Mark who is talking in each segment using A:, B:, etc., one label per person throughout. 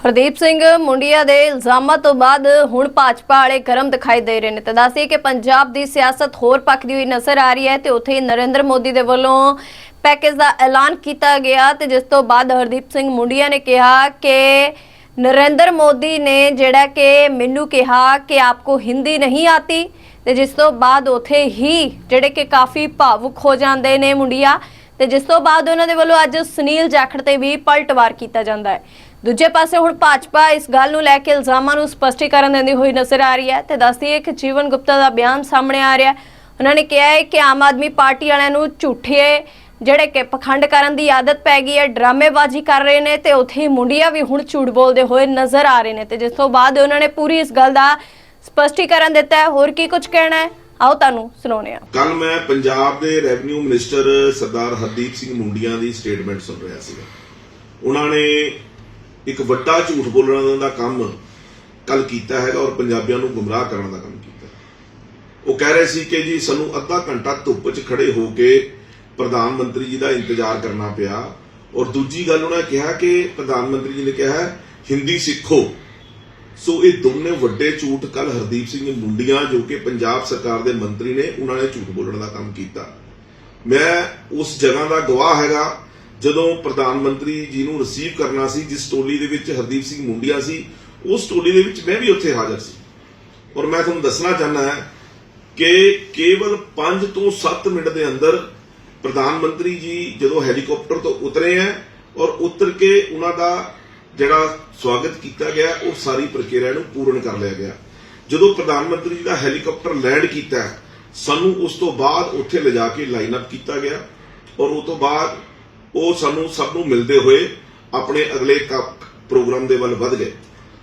A: ਹਰਦੀਪ ਸਿੰਘ ਮੁੰਡਿਆ ਦੇ ਇਲਜ਼ਾਮਾਂ ਤੋਂ ਬਾਅਦ ਹੁਣ ਭਾਜਪਾ ਵਾਲੇ ਗਰਮ ਦਿਖਾਈ ਦੇ ਰਹੇ ਨੇ। ਤੇ ਦੱਸੀਏ ਕਿ ਪੰਜਾਬ ਦੀ ਸਿਆਸਤ ਹੋਰ ਪੱਕਦੀ ਹੋਈ ਨਜ਼ਰ ਆ ਰਹੀ ਹੈ ਤੇ ਉੱਥੇ ਨਰਿੰਦਰ ਮੋਦੀ ਦੇ ਵੱਲੋਂ ਪੈਕੇਜ ਦਾ ਐਲਾਨ ਕੀਤਾ ਗਿਆ ਤੇ ਜਿਸ ਤੋਂ ਬਾਅਦ ਹਰਦੀਪ ਸਿੰਘ ਮੁੰਡਿਆ ਨੇ ਕਿਹਾ ਕਿ ਨਰਿੰਦਰ ਮੋਦੀ ਨੇ ਜਿਹੜਾ ਕਿ ਮੈਨੂੰ ਕਿਹਾ ਕਿ ਆਪਕੋ ਹਿੰਦੀ ਨਹੀਂ ਆਤੀ ਤੇ ਜਿਸ ਤੋਂ ਬਾਅਦ ਉੱਥੇ ਹੀ ਜਿਹੜੇ ਕਿ ਕਾਫੀ ਭਾਵੁਕ ਹੋ ਜਾਂਦੇ ਨੇ ਮੁੰਡਿਆ ਤੇ ਜਿਸ ਤੋਂ ਬਾਅਦ ਉਹਨਾਂ ਦੇ ਵੱਲੋਂ ਅੱਜ ਸੁਨੀਲ ਜਾਖੜ ਤੇ ਵੀ ਪਲਟਵਾਰ ਕੀਤਾ ਜਾਂਦਾ ਹੈ। ਦੂਜੇ ਪਾਸੇ ਹੁਣ ਭਾਜਪਾ ਇਸ ਗੱਲ ਨੂੰ ਲੈ ਕੇ ਇਲਜ਼ਾਮਾਂ ਨੂੰ ਸਪਸ਼ਟੀਕਰਨ ਦਿੰਦੀ ਹੋਈ ਨਜ਼ਰ ਆ ਰਹੀ ਹੈ ਤੇ ਦੱਸਦੀ ਹੈ ਕਿ ਜੀਵਨ ਗੁਪਤਾ ਦਾ ਬਿਆਨ ਸਾਹਮਣੇ ਆ ਰਿਹਾ ਹੈ। ਉਹਨਾਂ ਨੇ ਕਿਹਾ ਹੈ ਕਿ ਆਮ ਆਦਮੀ ਪਾਰਟੀ ਵਾਲਿਆਂ ਨੂੰ ਝੂਠੇ ਜਿਹੜੇ ਕਿ ਪਖੰਡ ਕਰਨ ਦੀ ਆਦਤ ਪੈ ਗਈ ਹੈ, ਡਰਾਮੇਬਾਜ਼ੀ ਕਰ ਰਹੇ ਨੇ ਤੇ ਉੱਥੇ ਮੁੰਡਿਆ ਵੀ ਹੁਣ ਝੂਠ ਬੋਲਦੇ ਹੋਏ ਨਜ਼ਰ ਆ ਰਹੇ ਨੇ ਤੇ ਜਿਸ ਤੋਂ ਬਾਅਦ ਉਹਨਾਂ ਨੇ ਪੂਰੀ ਇਸ ਗੱਲ ਦਾ ਸਪਸ਼ਟੀਕਰਨ ਦਿੱਤਾ ਹੈ। ਹੋਰ ਕੀ ਕੁਝ ਕਹਿਣਾ ਹੈ? ਆਓ ਤੁਹਾਨੂੰ ਸੁਣਾਉਂਦੇ ਹਾਂ।
B: ਕੱਲ ਮੈਂ ਪੰਜਾਬ ਦੇ ਰੈਵਨਿਊ ਮਿਨਿਸਟਰ ਸਰਦਾਰ ਹਰਦੀਪ ਸਿੰਘ ਮੁੰਡੀਆਂ ਦੀ ਸਟੇਟਮੈਂਟ ਸੁਣ ਰਿਹਾ ਸੀਗਾ। ਉਹਨਾਂ ਨੇ ਇੱਕ ਵੱਡਾ ਝੂਠ ਬੋਲਣ ਦਾ ਕੰਮ ਕੱਲ ਕੀਤਾ ਹੈਗਾ ਔਰ ਪੰਜਾਬੀਆਂ ਨੂੰ ਗੁੰਮਰਾਹ ਕਰਨ ਦਾ ਕੰਮ ਕੀਤਾ ਉਹ ਕਹਿ ਰਹੇ ਸੀ ਕਿ ਜੀ ਸਾਨੂੰ ਅੱਧਾ ਘੰਟਾ ਧੁੱਪ 'ਚ ਖੜੇ ਹੋ ਕੇ ਪ੍ਰਧਾਨ ਮੰਤਰੀ ਜੀ ਦਾ ਇੰਤਜ਼ਾਰ ਕਰਨਾ ਪਿਆ। ਔਰ ਦੂਜੀ ਗੱਲ ਉਹਨਾਂ ਨੇ ਕਿਹਾ ਕਿ ਪ੍ਰਧਾਨ ਮੰਤਰੀ ਜੀ ਨੇ ਕਿਹਾ ਹਿੰਦੀ ਸਿੱਖੋ। ਸੋ ਇਹ ਦੋਨੇ ਵੱਡੇ ਝੂਠ ਕੱਲ ਹਰਦੀਪ ਸਿੰਘ ਮੁੰਡੀਆਂ ਜੋ ਕਿ ਪੰਜਾਬ ਸਰਕਾਰ ਦੇ ਮੰਤਰੀ ਨੇ, ਉਹਨਾਂ ਨੇ ਝੂਠ ਬੋਲਣ ਦਾ ਕੰਮ ਕੀਤਾ। ਮੈਂ ਉਸ ਜਗ੍ਹਾ ਦਾ ਗਵਾਹ ਹੈਗਾ। ਜਦੋਂ ਪ੍ਰਧਾਨ ਮੰਤਰੀ ਜੀ ਨੂੰ ਰਿਸੀਵ ਕਰਨਾ ਸੀ, ਜਿਸ ਟੋਲੀ ਦੇ ਵਿੱਚ ਹਰਦੀਪ ਸਿੰਘ ਮੁੰਡੀਆਂ ਸੀ, ਉਸ ਟੋਲੀ ਦੇ ਵਿੱਚ ਮੈਂ ਵੀ ਉੱਥੇ ਹਾਜ਼ਰ ਸੀ। ਔਰ ਮੈਂ ਤੁਹਾਨੂੰ ਦੱਸਣਾ ਚਾਹੁੰਦਾ ਹਾਂ ਕਿ ਕੇਵਲ 5 ਤੋਂ 7 ਮਿੰਟ ਦੇ ਅੰਦਰ ਪ੍ਰਧਾਨ ਮੰਤਰੀ ਜੀ ਜਦੋਂ ਹੈਲੀਕਾਪਟਰ ਤੋਂ ਉਤਰੇ ਹੈ ਔਰ ਉਤਰ ਕੇ ਉਹਨਾਂ ਦਾ ਜਿਹੜਾ ਸਵਾਗਤ ਕੀਤਾ ਗਿਆ, ਉਹ ਸਾਰੀ ਪ੍ਰਕਿਰਿਆ ਨੂੰ ਪੂਰਨ ਕਰ ਲਿਆ ਗਿਆ। ਜਦੋਂ ਪ੍ਰਧਾਨ ਮੰਤਰੀ ਜੀ ਦਾ ਹੈਲੀਕਾਪਟਰ ਲੈਂਡ ਕੀਤਾ, ਸਾਨੂੰ ਉਸ ਤੋਂ ਬਾਅਦ ਉੱਥੇ ਲਿਜਾ ਕੇ ਲਾਈਨ ਅਪ ਕੀਤਾ ਗਿਆ ਔਰ ਉਸ ਤੋਂ ਬਾਅਦ ਉਹ ਸਾਨੂੰ ਸਭ ਨੂੰ ਮਿਲਦੇ ਹੋਏ ਆਪਣੇ ਅਗਲੇ ਪ੍ਰੋਗਰਾਮ ਦੇ ਵੱਲ ਵਧ ਗਏ।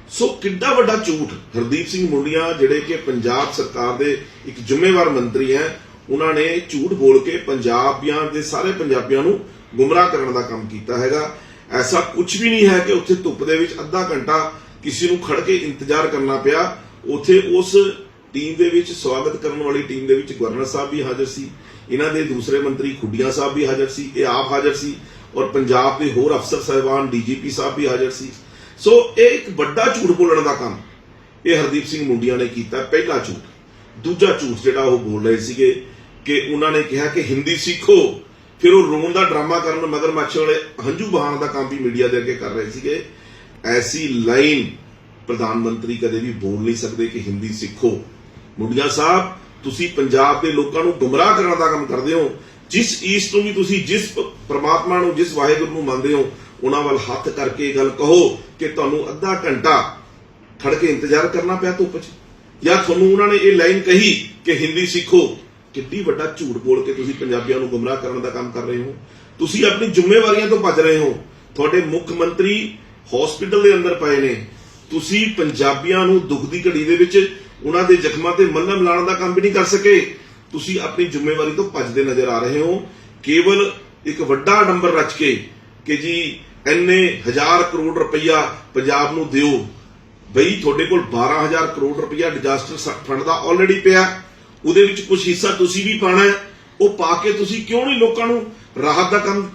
B: ਸੋ ਕਿੱਡਾ ਵੱਡਾ ਝੂਠ। ਹਰਦੀਪ ਸਿੰਘ ਮੁੰਡੀਆਂ ਜਿਹੜੇ ਕਿ ਪੰਜਾਬ ਸਰਕਾਰ ਦੇ ਇੱਕ ਜ਼ਿੰਮੇਵਾਰ ਮੰਤਰੀ ਹੈ, ਉਹਨਾਂ ਨੇ ਝੂਠ ਬੋਲ ਕੇ ਪੰਜਾਬੀਆਂ ਦੇ ਸਾਰੇ ਪੰਜਾਬੀਆਂ ਨੂੰ ਗੁੰਮਰਾਹ ਕਰਨ ਦਾ ਕੰਮ ਕੀਤਾ ਹੈਗਾ। ਐਸਾ ਕੁਝ ਵੀ ਨਹੀਂ ਹੈ ਕਿ ਉੱਥੇ ਧੁੱਪ ਦੇ ਵਿੱਚ ਅੱਧਾ ਘੰਟਾ ਕਿਸੇ ਨੂੰ ਖੜ ਕੇ ਇੰਤਜ਼ਾਰ ਕਰਨਾ ਪਿਆ। ਉੱਥੇ ਉਸ ਟੀਮ ਦੇ ਵਿੱਚ ਸਵਾਗਤ ਕਰਨ ਵਾਲੀ ਟੀਮ ਦੇ ਵਿੱਚ ਗਵਰਨਰ ਸਾਹਿਬ ਵੀ ਹਾਜ਼ਰ ਸੀ, ਇਹਨਾਂ ਦੇ ਦੂਸਰੇ ਮੰਤਰੀ ਖੁੱਡੀਆਂ ਸਾਹਿਬ ਵੀ ਹਾਜ਼ਰ ਸੀ, ਇਹ ਆਪ ਹਾਜ਼ਰ ਸੀ ਔਰ ਪੰਜਾਬ ਦੇ ਹੋਰ ਅਫਸਰ ਸਾਹਿਬਾਨ ਡੀਜੀਪੀ ਸਾਹਿਬ ਵੀ ਹਾਜ਼ਰ ਸੀ। ਸੋ ਇਹ ਇੱਕ ਵੱਡਾ ਝੂਠ ਬੋਲਣ ਦਾ ਕੰਮ ਇਹ ਹਰਦੀਪ ਸਿੰਘ ਮੁੰਡੀਆਂ ਨੇ ਕੀਤਾ, ਪਹਿਲਾ ਝੂਠ। ਦੂਜਾ ਝੂਠ ਜਿਹੜਾ ਉਹ ਬੋਲ ਰਹੇ ਸੀਗੇ ਕਿ ਉਹਨਾਂ ਨੇ ਕਿਹਾ ਕਿ ਹਿੰਦੀ ਸਿੱਖੋ, ਫਿਰ ਉਹ ਰੋਣ ਦਾ ਡਰਾਮਾ ਕਰਨ ਮਗਰਮੱਛ ਵਾਲੇ ਹੰਝੂ ਬਹਾਨ ਦਾ ਕੰਮ ਵੀ ਮੀਡੀਆ ਦੇ ਅੱਗੇ ਕਰ ਰਹੇ ਸੀਗੇ। ਐਸੀ ਲਾਈਨ ਪ੍ਰਧਾਨ ਮੰਤਰੀ ਕਦੇ ਵੀ ਬੋਲ ਨਹੀਂ ਸਕਦੇ ਕਿ ਹਿੰਦੀ ਸਿੱਖੋ। ਮੁੰਡਿਆ ਸਾਹਿਬ, ਤੁਸੀਂ ਪੰਜਾਬ ਦੇ ਲੋਕਾਂ ਨੂੰ ਗੁੰਮਰਾਹ ਕਰਨ ਦਾ ਕੰਮ ਕਰਦੇ ਹੋ। ਜਿਸ ਈਸਟ ਨੂੰ ਵੀ ਤੁਸੀਂ ਜਿਸ ਪ੍ਰਮਾਤਮਾ ਨੂੰ, ਜਿਸ ਵਾਹਿਗੁਰੂ ਨੂੰ ਮੰਨਦੇ ਹੋ, ਉਹਨਾਂ ਵੱਲ ਹੱਥ ਕਰਕੇ ਗੱਲ ਕਹੋ ਕਿ ਤੁਹਾਨੂੰ ਅੱਧਾ ਘੰਟਾ ਖੜ ਕੇ ਇੰਤਜ਼ਾਰ ਕਰਨਾ ਪਿਆ ਧੁੱਪ 'ਚ। ਜਾਂ ਤੁਹਾਨੂੰ ਉਹਨਾਂ ਨੇ ਇਹ ਲਾਈਨ ਕਹੀ ਕਿ ਹਿੰਦੀ ਸਿੱਖੋ। ਕਿੱਡੀ ਵੱਡਾ ਝੂਠ ਬੋਲ ਕੇ ਤੁਸੀਂ ਪੰਜਾਬੀਆਂ ਨੂੰ ਗੁੰਮਰਾਹ ਕਰਨ ਦਾ ਕੰਮ ਕਰ ਰਹੇ ਹੋ। ਤੁਸੀਂ ਆਪਣੀ ਜ਼ਿੰਮੇਵਾਰੀਆਂ ਤੋਂ ਭੱਜ ਰਹੇ ਹੋ। ਤੁਹਾਡੇ ਮੁੱਖ ਮੰਤਰੀ ਹਸਪੀਟਲ ਦੇ ਅੰਦਰ ਪਏ ਨੇ। ਤੁਸੀਂ ਪੰਜਾਬੀਆਂ ਨੂੰ ਦੁੱਖ ਦੀ ਘੜੀ ਦੇ ਵਿੱਚ ਉਹਨਾਂ ਦੇ ਜ਼ਖਮਾਂ ਤੇ ਮੱਲਮ ਲਾਉਣ ਦਾ ਕੰਮ ਵੀ ਨਹੀਂ ਕਰ ਸਕੇ। ਤੁਸੀਂ ਆਪਣੀ ਜ਼ਿੰਮੇਵਾਰੀ ਤੋਂ ਭੱਜਦੇ ਨਜ਼ਰ ਆ ਰਹੇ ਹੋ। ਕੇਵਲ ਇੱਕ ਵੱਡਾ ਨੰਬਰ ਰਚ ਕੇ ਕਿ ਜੀ, ਇੰਨੇ ਹਜ਼ਾਰ ਕਰੋੜ ਰੁਪਈਆ ਪੰਜਾਬ ਨੂੰ ਦਿਓ। ਬਈ, ਤੁਹਾਡੇ ਕੋਲ 12000 ਕਰੋੜ ਰੁਪਈਆ ਡਿਜ਼ਾਸਟਰ ਫੰਡ ਦਾ ਆਲਰੇਡੀ ਪਿਆ। ਉਹਦੇ ਵਿੱਚ ਕੁਝ ਹਿੱਸਾ ਤੁਸੀਂ ਵੀ ਪਾਣਾ ਹੈ। ਉਹ ਪਾ ਕੇ ਤੁਸੀਂ ਕਿਉਂ ਨਹੀਂ ਲੋਕਾਂ ਨੂੰ ਰਾਹਤ ਦਾ ਕੰਮ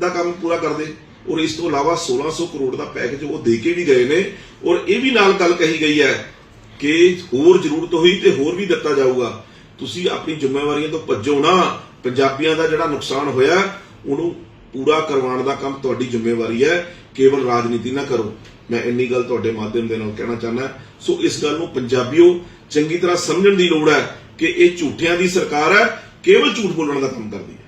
B: ਦਾ ਕੰਮ ਪੂਰਾ ਕਰਦੇ? ਔਰ ਇਸ ਤੋਂ ਇਲਾਵਾ 1600 ਕਰੋੜ ਦਾ ਪੈਕੇਜ ਉਹ ਦੇ ਕੇ ਵੀ ਗਏ ਨੇ। ਔਰ ਇਹ ਵੀ ਨਾਲ ਗੱਲ ਕਹੀ ਗਈ ਹੈ ਕਿ ਹੋਰ ਜ਼ਰੂਰਤ ਹੋਈ ਤੇ ਹੋਰ ਵੀ ਦਿੱਤਾ ਜਾਊਗਾ। ਤੁਸੀਂ ਆਪਣੀ ਜ਼ਿੰਮੇਵਾਰੀਆਂ ਤੋਂ ਭੱਜੋ ਨਾ। ਪੰਜਾਬੀਆਂ ਦਾ ਜਿਹੜਾ ਨੁਕਸਾਨ ਹੋਇਆ, ਉਹਨੂੰ ਪੂਰਾ ਕਰਵਾਉਣ ਦਾ ਕੰਮ ਤੁਹਾਡੀ ਜ਼ਿੰਮੇਵਾਰੀ ਹੈ। ਕੇਵਲ ਰਾਜਨੀਤੀ ਨਾ ਕਰੋ। ਮੈਂ ਇੰਨੀ ਗੱਲ ਤੁਹਾਡੇ ਮਾਧਿਅਮ ਦੇ ਨਾਲ ਕਹਿਣਾ ਚਾਹੁੰਦਾ। ਸੋ ਇਸ ਗੱਲ ਨੂੰ ਪੰਜਾਬੀਓ ਚੰਗੀ ਤਰ੍ਹਾਂ ਸਮਝਣ ਦੀ ਲੋੜ ਹੈ ਕਿ ਇਹ ਝੂਠਿਆਂ ਦੀ ਸਰਕਾਰ ਹੈ, ਕੇਵਲ ਝੂਠ ਬੋਲਣ ਦਾ ਕੰਮ ਕਰਦੀ ਹੈ।